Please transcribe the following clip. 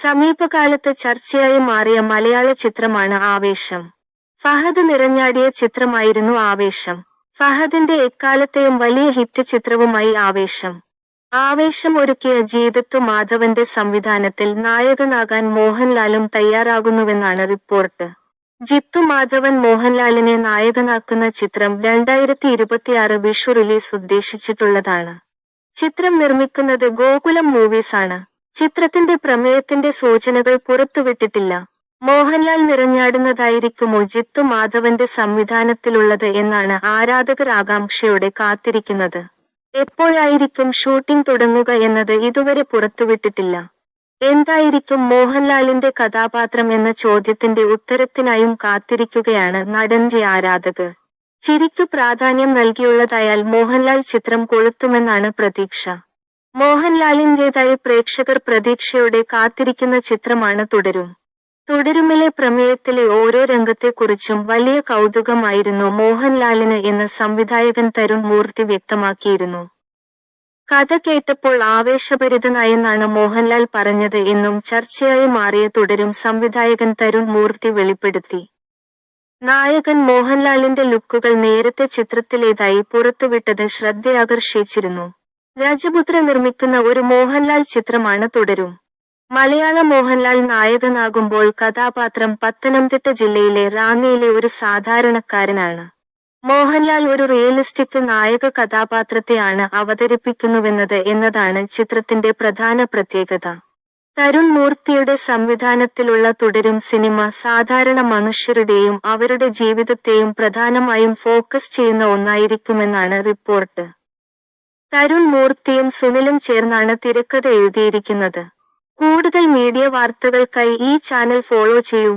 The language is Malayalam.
സമീപകാലത്ത് ചർച്ചയായി മാറിയ മലയാള ചിത്രമാണ് ആവേശം. ഫഹദ് നിറഞ്ഞാടിയ ചിത്രമായിരുന്നു ആവേശം. ഫഹദിന്റെ എക്കാലത്തെയും വലിയ ഹിറ്റ് ചിത്രവുമായി ആവേശം. ആവേശം ഒരുക്കിയ ജീതത്തു മാധവന്റെ സംവിധാനത്തിൽ നായകനാകാൻ മോഹൻലാലും തയ്യാറാകുന്നുവെന്നാണ് റിപ്പോർട്ട്. ജിത്തു മാധവൻ മോഹൻലാലിനെ നായകനാക്കുന്ന ചിത്രം രണ്ടായിരത്തി ഇരുപത്തിയാറ് വിഷു റിലീസ് ഉദ്ദേശിച്ചിട്ടുള്ളതാണ്. ചിത്രം നിർമ്മിക്കുന്നത് ഗോകുലം മൂവീസ് ആണ് ചിത്രത്തിന്റെ പ്രമേയത്തിന്റെ സൂചനകൾ പുറത്തുവിട്ടിട്ടില്ല. മോഹൻലാൽ നിറഞ്ഞാടുന്നതായിരിക്കുമോ ജിത്തു മാധവന്റെ സംവിധാനത്തിലുള്ളത് എന്നാണ് ആരാധകർ ആകാംക്ഷയോടെ കാത്തിരിക്കുന്നത്. എപ്പോഴായിരിക്കും ഷൂട്ടിംഗ് തുടങ്ങുക എന്നത് ഇതുവരെ പുറത്തുവിട്ടിട്ടില്ല. എന്തായിരിക്കും മോഹൻലാലിന്റെ കഥാപാത്രം എന്ന ചോദ്യത്തിന്റെ ഉത്തരത്തിനായും കാത്തിരിക്കുകയാണ് നടന്റെ ആരാധകർ. ചിരിക്കു പ്രാധാന്യം നൽകിയുള്ളതായാൽ മോഹൻലാൽ ചിത്രം കൊളുത്തുമെന്നാണ് പ്രതീക്ഷ. മോഹൻലാലിന്റേതായി പ്രേക്ഷകർ പ്രതീക്ഷയോടെ കാത്തിരിക്കുന്ന ചിത്രമാണ് തുടരും. തുടരുമിലെ പ്രമേയത്തിലെ ഓരോ രംഗത്തെക്കുറിച്ചും വലിയ കൗതുകമായിരുന്നു മോഹൻലാലിന് എന്ന് സംവിധായകൻ തരുൺ മൂർത്തി വ്യക്തമാക്കിയിരുന്നു. കഥ കേട്ടപ്പോൾ ആവേശഭരിതനായെന്നാണ് മോഹൻലാൽ പറഞ്ഞത് എന്നും ചർച്ചയായി മാറിയ തുടരും സംവിധായകൻ തരുൺ മൂർത്തി വെളിപ്പെടുത്തി. നായകൻ മോഹൻലാലിന്റെ ലുക്കുകൾ നേരത്തെ ചിത്രത്തിലേതായി പുറത്തുവിട്ടത് ശ്രദ്ധയാകർഷിച്ചിരുന്നു. രാജപുത്ര നിർമ്മിക്കുന്ന ഒരു മോഹൻലാൽ ചിത്രമാണ് തുടരും. മലയാള മോഹൻലാൽ നായകനാകുമ്പോൾ കഥാപാത്രം പത്തനംതിട്ട ജില്ലയിലെ റാന്നിയിലെ ഒരു സാധാരണക്കാരനാണ്. മോഹൻലാൽ ഒരു റിയലിസ്റ്റിക് നായക കഥാപാത്രത്തെയാണ് അവതരിപ്പിക്കുന്നുവെന്നത് എന്നതാണ് ചിത്രത്തിന്റെ പ്രധാന പ്രത്യേകത. തരുൺ മൂർത്തിയുടെ സംവിധാനത്തിലുള്ള തുടരും സിനിമ സാധാരണ മനുഷ്യരുടെയും അവരുടെ ജീവിതത്തെയും പ്രധാനമായും ഫോക്കസ് ചെയ്യുന്ന ഒന്നായിരിക്കുമെന്നാണ് റിപ്പോർട്ട്. തരുൺ മൂർത്തിയും സുനിലും ചേർന്നാണ് തിരക്കഥ എഴുതിയിരിക്കുന്നത്. കൂടുതൽ മീഡിയ വാർത്തകൾക്കായി ഈ ചാനൽ ഫോളോ ചെയ്യൂ.